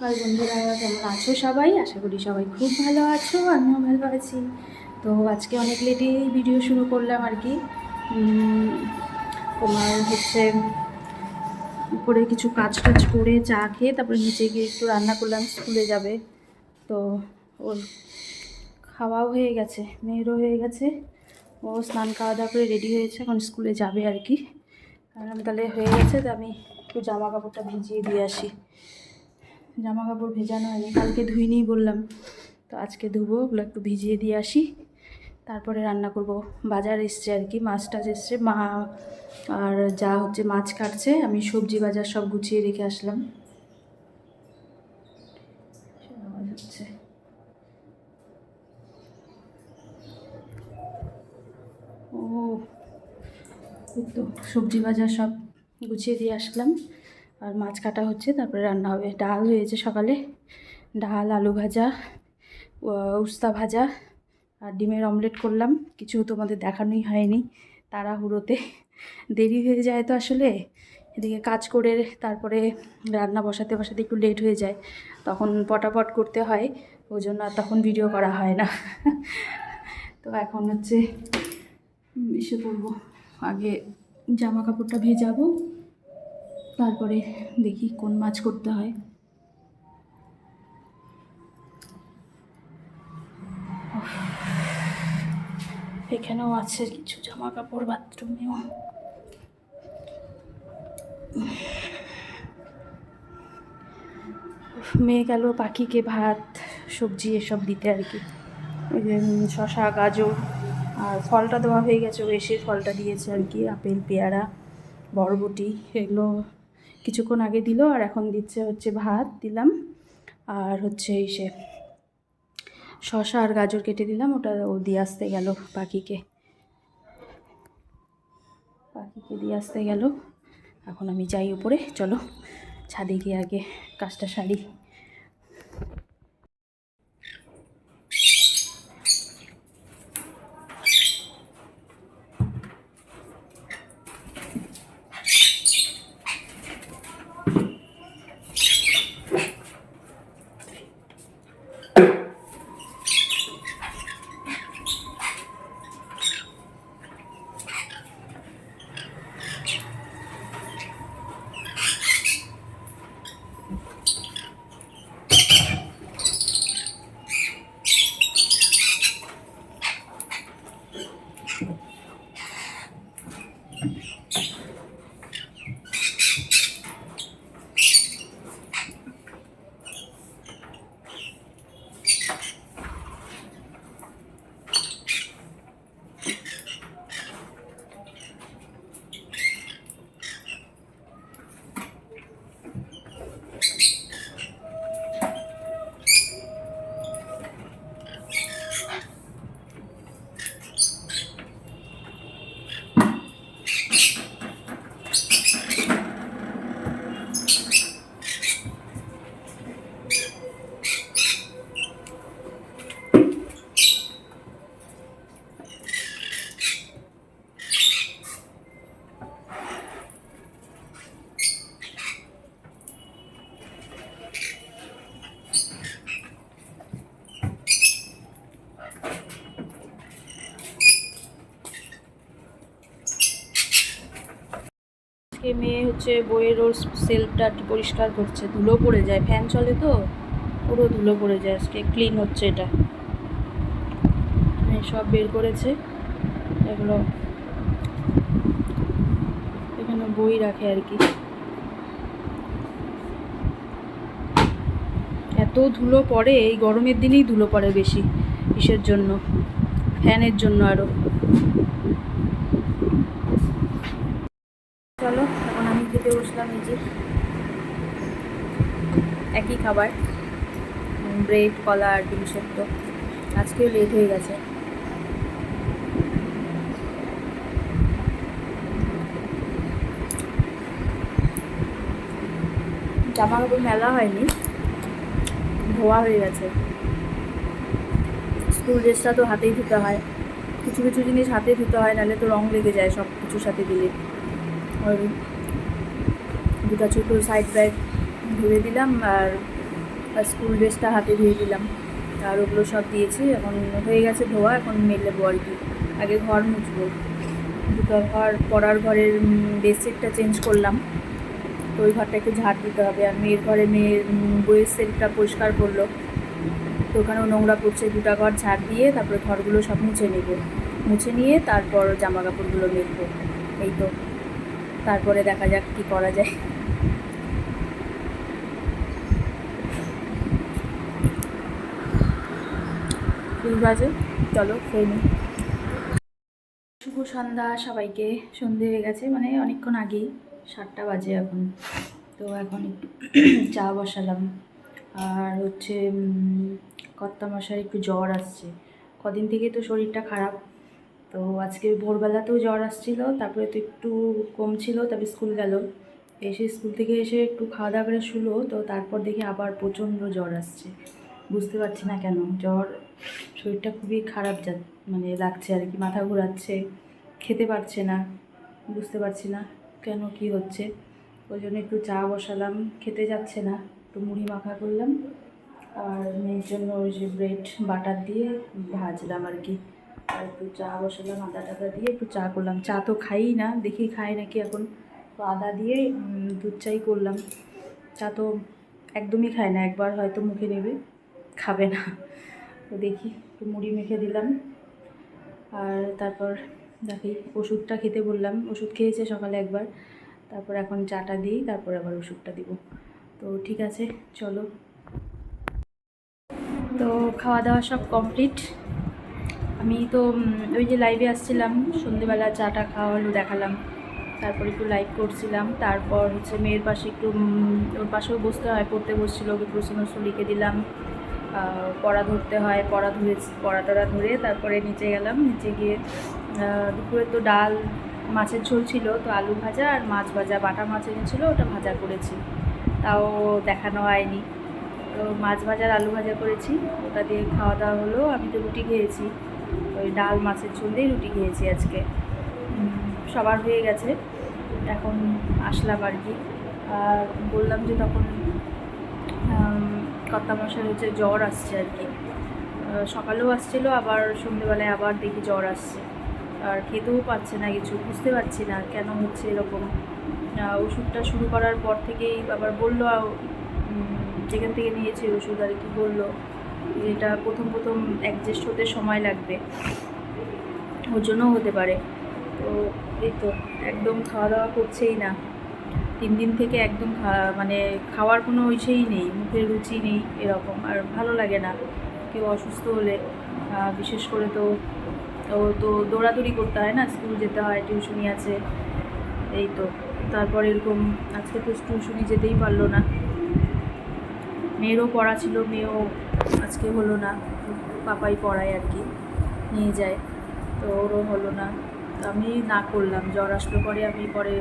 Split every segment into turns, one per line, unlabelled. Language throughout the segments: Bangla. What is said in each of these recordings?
সকাল বন্ধুরা, কেমন আছো সবাই? আশা করি সবাই খুব ভালো আছো, আমিও ভালো আছি। তো আজকে অনেক লেটে ভিডিও শুরু করলাম আর কি। তোমার হচ্ছে উপরে কিছু কাজ টাজ করে চা খেয়ে তারপরে নিচে গিয়ে একটু রান্না করলাম, স্কুলে যাবে। তো ওর খাওয়াও হয়ে গেছে, মেয়েরও হয়ে গেছে। ও স্নান খাওয়া দাওয়া করে রেডি হয়েছে, এখন স্কুলে যাবে আর কি। কারণ তাহলে হয়ে গেছে, তো আমি একটু জামা কাপড়টা ভিজিয়ে দিয়ে আসি। জামা কাপড় ভেজানো হয়নি, কালকে ধুইনি বললাম। তো আজকে ধুবো, ওগুলো একটু ভিজিয়ে দিয়ে আসি। তারপরে রান্না করব। বাজার এসছে আর কি, মাছ টাছ এসছে। মা আর যা হচ্ছে মাছ কাটছে, আমি সবজি বাজার সব গুছিয়ে রেখে আসলাম। ও তো সবজি বাজার সব গুছিয়ে দিয়ে আসলাম। আর মাছ কাটা হচ্ছে, তারপরে রান্না হবে। ডাল হয়েছে সকালে। ডাল, আলু ভাজা উস্তা ভাজা আর ডিমের অমলেট করলাম। কিছু তোমাদের দেখানোই হয়নি তাড়াহুড়োতে। দেরি হয়ে যায় তো আসলে। এদিকে কাজ করে তারপরে রান্না বসাতে বসাতে একটু লেট হয়ে যায়। তখন পটাপট করতে হয়, ওই জন্য আর তখন ভিডিও করা হয় না। তো এখন হচ্ছে এসে পড়ব। আগে জামা কাপড়টা ভেজাবো। তারপরে দেখি কোন মাছ করতে হয়। এখানেও আছে কিছু জামা কাপড় বাথরুমেও মেয়ে গেল পাখিকে ভাত, সবজি এসব দিতে আর কি। শশা, গাজর, আর ফলটা দেওয়া হয়ে গেছে এসে ফলটা দিয়েছে আর কি, আপেল, পেয়ারা, বরবটি, এগুলো কিছুক্ষণ আগে দিল, আর এখন দিচ্ছে হচ্ছে ভাত, দিলাম। আর হচ্ছে এই সে শশা আর গাজর কেটে দিলাম, ওটা ও দিয়ে আসতে গেল পাখিকে। পাখিকে দিয়ে আসতে গেল। এখন আমি যাই উপরে, চলো ছাদে গিয়ে আগে কাজটা সারি। আজকে মেয়ে হচ্ছে বইয়ের ওর সেলফটা পরিষ্কার করছে, ধুলো পড়ে যায়, ফ্যান চলে তো, পুরো ধুলো পড়ে যায় আজকে, ক্লিন হচ্ছে এটা। সব বের করেছে, এগুলো এখানে বই রাখে আর কি। এত ধুলো পড়ে, এই গরমের দিনেই ধুলো পড়ে বেশি, কিসের জন্য? ফ্যানের জন্য আরও চলো এখন আমি খেতে বসলাম এই যে একই খাবার ব্রেড কলা আর ডিম সেদ্ধ। আজকেও লেট হয়ে গেছে। জামা কাপড় মেলা হয়নি, ধোয়া হয়ে গেছে। স্কুল ড্রেসটা তো হাতেই ধুতে হয়। কিছু কিছু জিনিস হাতে ধুতে হয়, নাহলে তো রং লেগে যায় সব কিছুর সাথে দিলে। ওই দুটো ছোটো সাইড ব্যাগ ধুয়ে দিলাম আর আর স্কুল ড্রেসটা হাতে ধুয়ে দিলাম আর ওগুলো সব দিয়েছি, এখন হয়ে গেছে ধোয়া, এখন মেলবো আর কি। আগে ঘর মুছবো। দুটো ঘর, পড়ার ঘরের বেডশিটটা চেঞ্জ করলাম। তো ওই ঘরটা একটু ঝাড় দিতে হবে। আর মেয়ের ঘরে মেয়ের বইয়ের সেটটা পরিষ্কার করল। তো ওখানেও নোংরা পড়ছে, দুটা ঘর ঝাড় দিয়ে তারপরে ঘরগুলো সব মুছে নেব। মুছে নিয়ে তারপর জামা কাপড়গুলো মেলবো। এই তো। তারপরে দেখা যাক কী করা যায়। ঠিক আছে চলো খেয়ে নিই শুভ সন্ধ্যা সবাইকে। সন্ধে হয়ে গেছে মানে অনেকক্ষণ আগেই। সাতটা বাজে এখন। তো এখন একটু চা বসালাম। আর হচ্ছে কর্তা মশার একটু জ্বর আসছে। কদিন থেকে তো শরীরটা খারাপ। তো আজকে ভোরবেলাতেও জ্বর আসছিল, তারপরে তো একটু কম ছিল তারপরে স্কুল গেল। এসে স্কুল থেকে এসে একটু খাওয়া দাওয়া করে শুলো, তো তারপর দেখি আবার প্রচণ্ড জ্বর আসছে। বুঝতে পারছি না কেন। জ্বর শরীরটা খুবই খারাপ যা মানে লাগছে আর কি, মাথা ঘোরাচ্ছে, খেতে পারছে না, বুঝতে পারছি না কেন, কি হচ্ছে। ওই জন্য একটু চা বসালাম, খেতে যাচ্ছে না, একটু মুড়ি মাখা করলাম। আর মেয়ের জন্য ওই যে ব্রেড, বাটার দিয়ে ভাজলাম আর কি। আর একটু চা বসালাম, আদা টাদা দিয়ে একটু চা করলাম। চা তো খাই না, দেখি খাই নাকি এখন। তো আদা দিয়ে দুধ চাই করলাম। চা তো একদমই খায় না, একবার হয়তো মুখে নেবে। খাবে না। তো দেখি একটু মুড়ি মেখে দিলাম। আর তারপর দেখি ওষুধটা খেতে বললাম। ওষুধ খেয়েছে সকালে একবার। তারপর এখন চাটা দিই, তারপর আবার ওষুধটা দিব। তো ঠিক আছে, চলো। তো খাওয়া দাওয়া সব কমপ্লিট। আমি তো ওই যে লাইভে আসছিলাম, সন্ধেবেলা চাটা খাওয়া হলো, দেখালাম। তারপর একটু লাইভ করছিলাম। তারপর হচ্ছে মেয়ের পাশে একটু ওর পাশেও বসতে হয়, পড়তে বসছিল, ওকে প্রশ্ন লিখে দিলাম। পড়া ধরতে হয়, পড়া ধরে, পড়া টড়া ধরে তারপরে নিচে গেলাম। নিচে গিয়ে দুপুরে তো ডাল, মাছের ঝোল ছিল, তো আলু ভাজা আর মাছ ভাজা, বাটা মাছ এনেছিলো, ওটা ভাজা করেছি। তাও দেখানো হয়নি। তো মাছ ভাজার আলু ভাজা করেছি, ওটা দিয়ে খাওয়া দাওয়া হলো। আমি তো রুটি খেয়েছি। ওই ডাল, মাছের ঝোল দিয়ে রুটি খেয়েছি আজকে। সবার হয়ে গেছে। এখন আসলাম আর কি। আর বললাম যে তখন কর্তা মশাই হচ্ছে জ্বর আসছে আর কি। সকালেও আসছিল, আবার সন্ধেবেলায় আবার দেখি জ্বর আসছে। আর খেতেও পাচ্ছে না কিছু, বুঝতে পারছি না কেন হচ্ছে এরকম। ওষুধটা শুরু করার পর থেকেই আবার বলল যেখান থেকে নিয়েছি ওষুধ আর কি বলল, যে এটা প্রথম প্রথম অ্যাডজাস্ট হতে সময় লাগবে। ওর জন্যও হতে পারে। তো এই তো, একদম খাওয়া দাওয়া করছেই না। তিন দিন থেকে একদম মানে খাওয়ার কোনো ইসেই নেই, মুখের রুচি নেই এরকম, আর ভালো লাগে না। কেউ অসুস্থ হলে বিশেষ করে তো, ও তো দৌড়াদৌড়ি করতে হয় না, স্কুল যেতে হয়, টিউশনি আছে, এই তো। তারপর এরকম, আজকে তো টিউশনি যেতেই পারল না। মেয়েরও পড়া ছিল, মেয়েও আজকে হলো না, পাপাই পড়ায় আর কি, নিয়ে যায়। তো ওরও হলো না। আমি না করলাম, জ্বর আসলো পরে, আমি পরে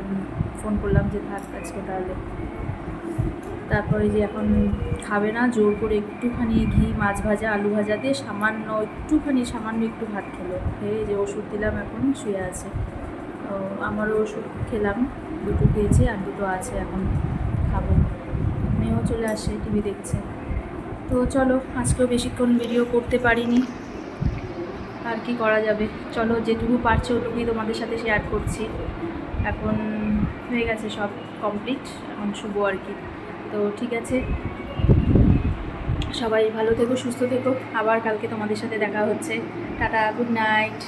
ফোন করলাম যে থাক আজকে তাহলে। তারপরে যে এখন খাবে না, জোর করে একটুখানি ঘি, মাছ ভাজা, আলু ভাজা দিয়ে সামান্য একটুখানি, সামান্য একটু ভাত খেলো। খেয়ে যে ওষুধ দিলাম এখন, শুয়ে আছে। আমারও ওষুধ খেলাম, দুটো খেয়েছি আর দুটো আছে এখন খাব। মেয়েও চলে আসে, টিভি দেখছে। তো চলো, আজকেও বেশিক্ষণ ভিডিও করতে পারিনি। আর কি করা যাবে? চলো, যেটুকু পারছে ওটুকুই তোমাদের সাথে শেয়ার করছি। এখন হয়ে গেছে সব কমপ্লিট এখন শুভ আর কি। তো ঠিক আছে। সবাই ভালো থেকো, সুস্থ থেকো। আবার কালকে তোমাদের সাথে দেখা হচ্ছে। Tata good night